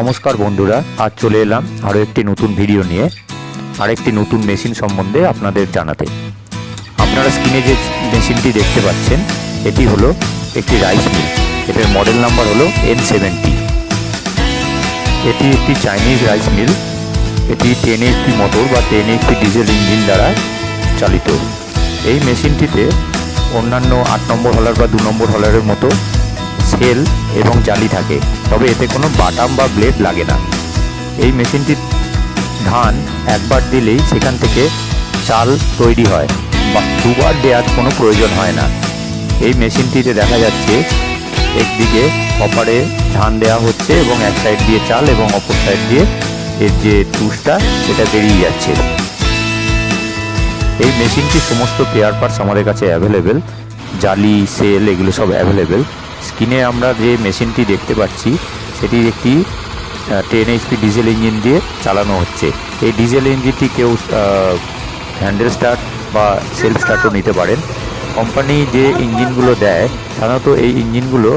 নমস্কার বন্ধুরা, আজ চলে এলাম আরও একটি নতুন ভিডিও নিয়ে, আরেকটি নতুন মেশিন সম্বন্ধে আপনাদের জানাতে। আপনারা স্ক্রিনে যে মেশিনটি দেখতে পাচ্ছেন, এটি হলো একটি রাইস মিল এটার মডেল নাম্বার হলো এন সেভেন্টি এটি একটি চাইনিজ রাইস মিল এটি টেন এইচপি মোটর বা টেন এইচপি ডিজেল ইঞ্জিন দ্বারা চালিত। এই মেশিনটিতে অন্যান্য আট নম্বর হলার বা দু নম্বর হলারের মতো সেল এবং জালি থাকে, তবে এতে কোনো বাটাম বা ব্লেড লাগে না। এই মেশিনটি ধান একবার দিলেই সেখান থেকে চাল তৈরি হয় বা দুবার দেওয়ার কোনো প্রয়োজন হয় না। এই মেশিনটিতে দেখা যাচ্ছে, একদিকে অপারে ধান দেওয়া হচ্ছে এবং এক সাইড দিয়ে চাল এবং অপর সাইড দিয়ে এর যে টুসটা, সেটা বেরিয়ে যাচ্ছে। এই মেশিনটির সমস্ত পেয়ার পার্টস আমাদের কাছে অ্যাভেলেবেল জালি সেল এগুলো সব অ্যাভেলেবেল স্ক্রিনে আমরা যে মেশিনটি দেখতে পাচ্ছি, সেটি একটি টেন এইচপি ডিজেল ইঞ্জিন দিয়ে চালানো হচ্ছে। এই ডিজেল ইঞ্জিনটি কেউ হ্যান্ডেল স্টার্ট বা সেলফ স্টার্টও নিতে পারেন। কোম্পানি যে ইঞ্জিনগুলো দেয়, সাধারণত এই ইঞ্জিনগুলো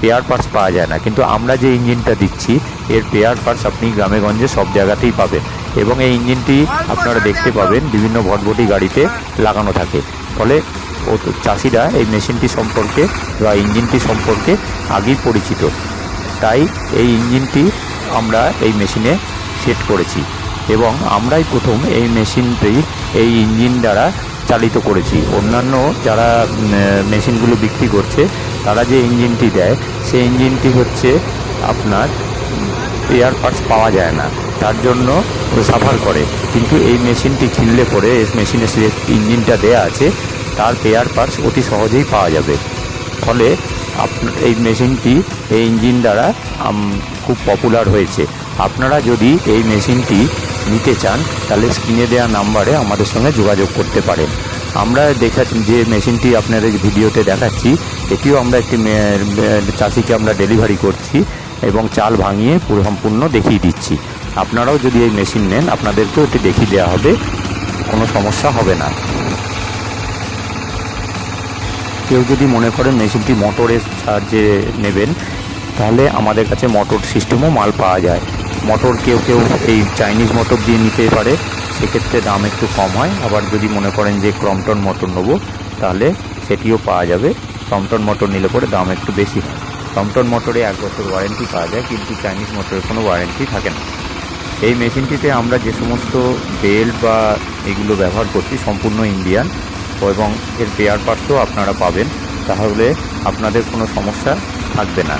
পেয়ার পার্টস পাওয়া যায় না। কিন্তু আমরা যে ইঞ্জিনটা দিচ্ছি, এর পেয়ার পার্টস আপনি গ্রামে গঞ্জে সব জায়গাতেই পাবেন। এবং এই ইঞ্জিনটি আপনারা দেখতে পাবেন, বিভিন্ন ভটভটি গাড়িতে লাগানো থাকে। ফলে ও চাষিরা এই মেশিনটি সম্পর্কে বা ইঞ্জিনটি সম্পর্কে আগেই পরিচিত। তাই এই ইঞ্জিনটি আমরা এই মেশিনে সেট করেছি এবং আমরাই প্রথম এই মেশিনটি এই ইঞ্জিন দ্বারা চালিত করেছি। অন্যান্য যারা মেশিনগুলো বিক্রি করছে, তারা যে ইঞ্জিনটি দেয় সেই ইঞ্জিনটি হচ্ছে আপনার এয়ার পার্টস পাওয়া যায় না। তার জন্য সাফার করে। কিন্তু এই মেশিনটি কিনলে পরে এই মেশিনে যে ইঞ্জিনটা দেয়া আছে তার পেয়ার পার্টস অতি সহজেই পাওয়া যাবে। ফলে এই মেশিনটি এই ইঞ্জিন দ্বারা খুব পপুলার হয়েছে। আপনারা যদি এই মেশিনটি নিতে চান, তাহলে স্ক্রিনে দেওয়া নাম্বারে আমাদের সঙ্গে যোগাযোগ করতে পারেন। আমরা দেখা, যে মেশিনটি আপনাদের ভিডিওতে দেখাচ্ছি, এটিও আমরা একটি চাষিকে আমরা ডেলিভারি করছি এবং চাল ভাঙিয়ে পুরো সম্পূর্ণ দেখিয়ে দিচ্ছি। আপনারাও যদি এই মেশিন নেন, আপনাদেরকেও এটি দেখিয়ে দেওয়া হবে, কোনো সমস্যা হবে না। কেউ যদি মনে করেন মেশিনটি মোটরের সাহায্যে নেবেন, তাহলে আমাদের কাছে মোটর সিস্টেমও মাল পাওয়া যায়। মোটর কেউ কেউ এই চাইনিজ মোটর দিয়ে নিতে পারে, সেক্ষেত্রে দাম একটু কম হয়। আবার যদি মনে করেন যে ক্রমটন মোটর নেব, তাহলে সেটিও পাওয়া যাবে। ক্রমটন মোটর নিলে পরে দাম একটু বেশি হয়। ক্রমটন মোটরে এক বছর ওয়ারেন্টি পাওয়া যায়, কিন্তু চাইনিজ মোটরের কোনো ওয়ারেন্টি থাকে না। এই মেশিনটিতে আমরা যে সমস্ত বেল্ট বা এগুলো ব্যবহার করছি, সম্পূর্ণ ইন্ডিয়ান। এবং এর পেয়ার পার্টসও আপনারা পাবেন তাহলে আপনাদের কোনো সমস্যা থাকবে না।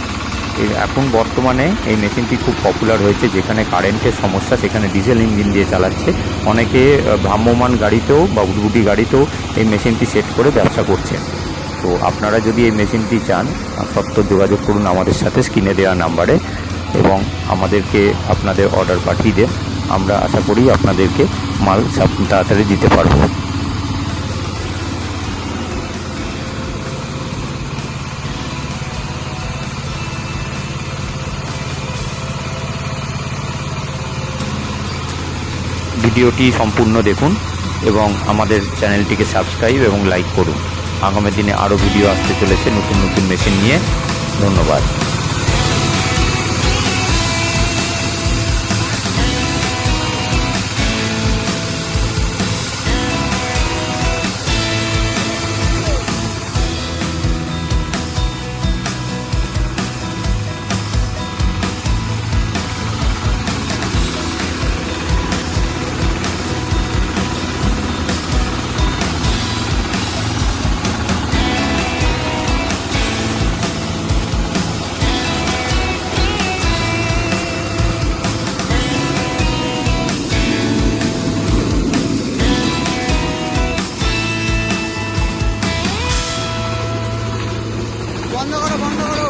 এখন বর্তমানে এই মেশিনটি খুব পপুলার হয়েছে যেখানে কারেন্টের সমস্যা সেখানে ডিজেল ইঞ্জিন দিয়ে চালাচ্ছে। অনেকে আহ, ভ্রাম্যমাণ গাড়িতেও বা উটগুটি গাড়িতেও এই মেশিনটি সেট করে ব্যবসা করছেন। তো আপনারা যদি এই মেশিনটি চান সত্তর যোগাযোগ করুন আমাদের সাথে স্ক্রিনে দেওয়া নাম্বারে এবং আমাদেরকে আপনাদের অর্ডার পাঠিয়ে দেন। আমরা আশা করি আপনাদেরকে মাল সব তাড়াতাড়ি দিতে পারব। ভিডিওটি সম্পূর্ণ দেখুন এবং আমাদের চ্যানেলটিকে সাবস্ক্রাইব এবং লাইক করুন। আগামী দিনে আরও ভিডিও আসতে চলেছে নতুন নতুন মেশিন নিয়ে। ধন্যবাদ। বন্ধ করো বন্ধ করো।